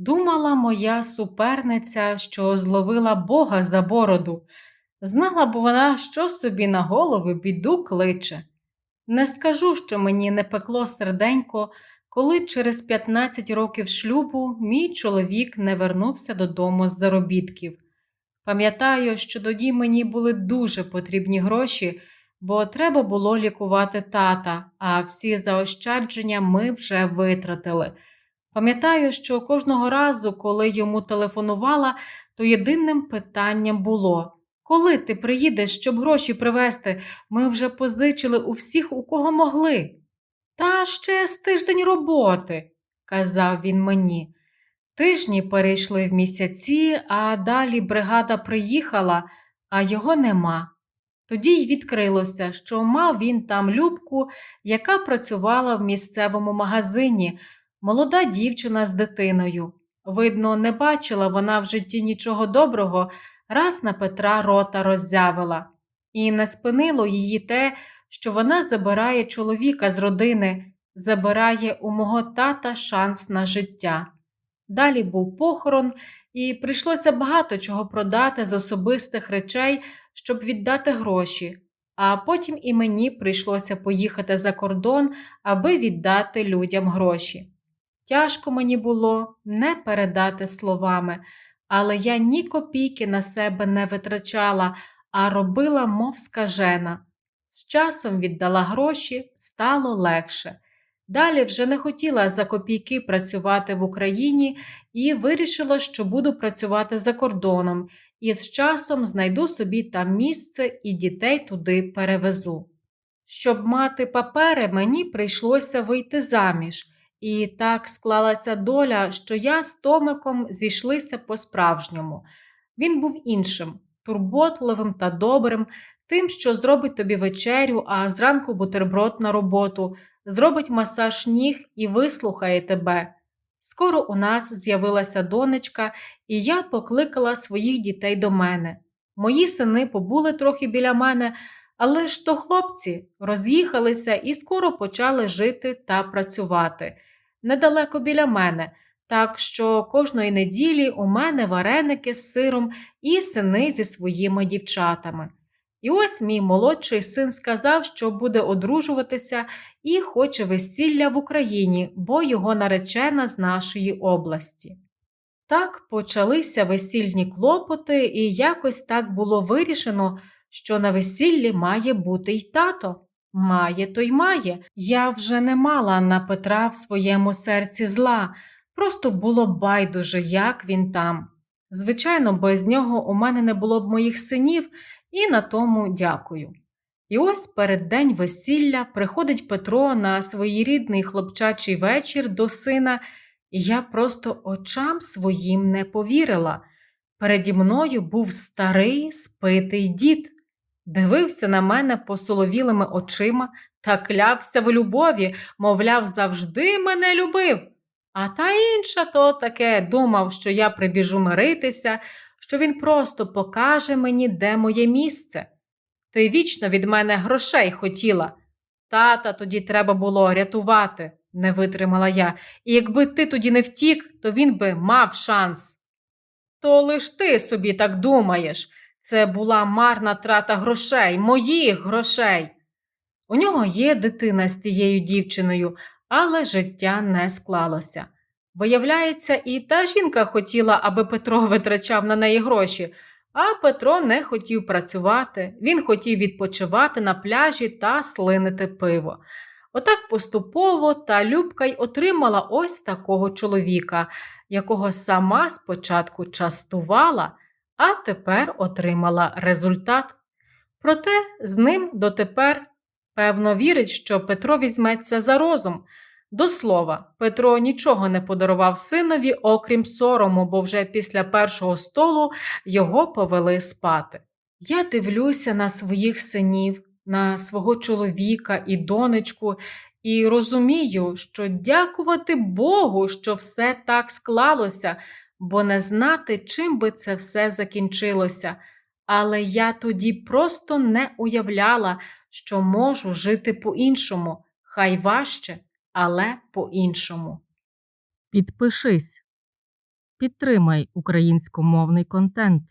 Думала моя суперниця, що зловила Бога за бороду. Знала б вона, що собі на голову біду кличе. Не скажу, що мені не пекло серденько, коли через 15 років шлюбу мій чоловік не вернувся додому з заробітків. Пам'ятаю, що тоді мені були дуже потрібні гроші, бо треба було лікувати тата, а всі заощадження ми вже витратили. Пам'ятаю, що кожного разу, коли йому телефонувала, то єдиним питанням було: коли ти приїдеш, щоб гроші привезти, ми вже позичили у всіх, у кого могли. Та ще з тиждень роботи, казав він мені. Тижні перейшли в місяці, а далі бригада приїхала, а його нема. Тоді й відкрилося, що мав він там Любку, яка працювала в місцевому магазині, молода дівчина з дитиною. Видно, не бачила вона в житті нічого доброго, раз на Петра рота роззявила. І не спинило її те, що вона забирає чоловіка з родини, забирає у мого тата шанс на життя. Далі був похорон, і прийшлося багато чого продати з особистих речей, щоб віддати гроші. А потім і мені прийшлося поїхати за кордон, аби віддати людям гроші. Тяжко мені було не передати словами, але я ні копійки на себе не витрачала, а робила, мов скажена. З часом віддала гроші, стало легше. Далі вже не хотіла за копійки працювати в Україні і вирішила, що буду працювати за кордоном, і з часом знайду собі там місце і дітей туди перевезу. Щоб мати папери, мені прийшлося вийти заміж, і так склалася доля, що я з Томиком зійшлися по-справжньому. Він був іншим, турботливим та добрим, тим, що зробить тобі вечерю, а зранку бутерброд на роботу, зробить масаж ніг і вислухає тебе. Скоро у нас з'явилася донечка, і я покликала своїх дітей до мене. Мої сини побули трохи біля мене, але ж то хлопці роз'їхалися і скоро почали жити та працювати недалеко біля мене, так що кожної неділі у мене вареники з сиром і сини зі своїми дівчатами. І ось мій молодший син сказав, що буде одружуватися і хоче весілля в Україні, бо його наречена з нашої області. Так почалися весільні клопоти, і якось так було вирішено, що на весіллі має бути й тато. Має, то й має. Я вже не мала на Петра в своєму серці зла, просто було байдуже, як він там. Звичайно, без нього у мене не було б моїх синів, і на тому дякую. І ось перед день весілля приходить Петро на своєрідний хлопчачий вечір до сина, і я просто очам своїм не повірила. Переді мною був старий спитий дід, дивився на мене посоловілими очима та клявся в любові, мовляв, завжди мене любив. А та інша то таке думав, що я прибіжу миритися, що він просто покаже мені, де моє місце. Ти вічно від мене грошей хотіла. Тата тоді треба було рятувати, не витримала я, і якби ти тоді не втік, то він би мав шанс. То лиш ти собі так думаєш. Це була марна трата грошей, моїх грошей. У нього є дитина з тією дівчиною, але життя не склалося. Виявляється, і та жінка хотіла, аби Петро витрачав на неї гроші, а Петро не хотів працювати, він хотів відпочивати на пляжі та слинити пиво. Отак поступово та Любка й отримала ось такого чоловіка, якого сама спочатку частувала, а тепер отримала результат. Проте з ним дотепер, певно, вірить, що Петро візьметься за розум. До слова, Петро нічого не подарував синові, окрім сорому, бо вже після першого столу його повели спати. Я дивлюся на своїх синів, на свого чоловіка і донечку, і розумію, що дякувати Богу, що все так склалося, бо не знати, чим би це все закінчилося. Але я тоді просто не уявляла, що можу жити по-іншому, хай важче але по-іншому. Підпишись. Підтримай українськомовний контент.